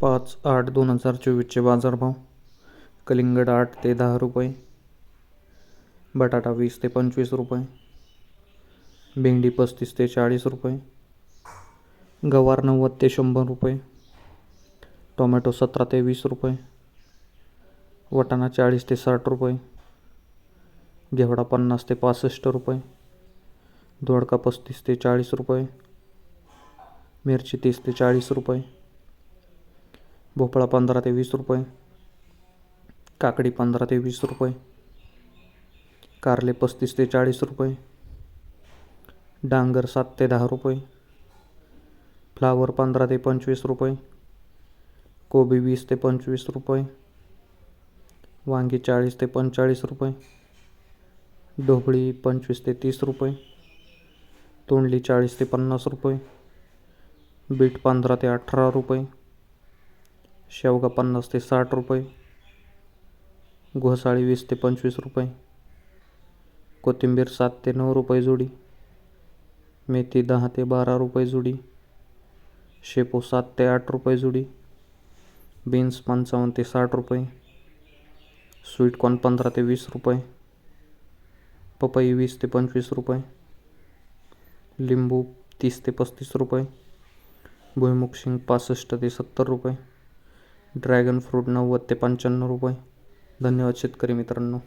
पाच आठ दोन हजार चोवीसचे बाजारभाव. कलिंगड आठ ते दहा रुपये. बटाटा वीस ते पंचवीस रुपये. भेंडी पस्तीस ते चाळीस रुपये. गवार नव्वद ते शंभर रुपये. टोमॅटो सतरा ते वीस रुपये. वटाणा चाळीस ते साठ रुपये. घेवडा पन्नास ते पासष्ट रुपये. दोडका पस्तीस ते चाळीस रुपये. मिरची तीस ते चाळीस रुपये. भोपळा पंधरा ते वीस रुपये. काकडी पंधरा ते वीस रुपये. कारले पस्तीस ते चाळीस रुपये. डांगर सात ते दहा रुपये. फ्लावर पंधरा ते पंचवीस रुपये. कोबी वीस ते पंचवीस रुपये. वांगी चाळीस ते पंचेचाळीस रुपये. ढोबळी पंचवीस ते तीस रुपये. तोंडली चाळीस ते पन्नास रुपये. बीट पंधरा ते अठरा रुपये. शेवगा पन्नास ते साठ रुपये घोसाळी वीस ते पंचवीस रुपये कोथिंबीर सात ते नऊ रुपये जोडी मेथी दहा ते बारा रुपये जोडी शेपू सात ते आठ रुपये जोडी बीन्स पंचावन्न ते साठ रुपये स्वीटकॉर्न पंधरा ते वीस रुपये पपई वीस ते पंचवीस रुपये लिंबू तीस ते पस्तीस रुपये भुईमुग शिंग पासष्ट ते सत्तर रुपये ड्रॅगन फ्रूट नव्वद ते पंच्याण्णव रुपये. धन्यवाद शेतकरी मित्रांनो.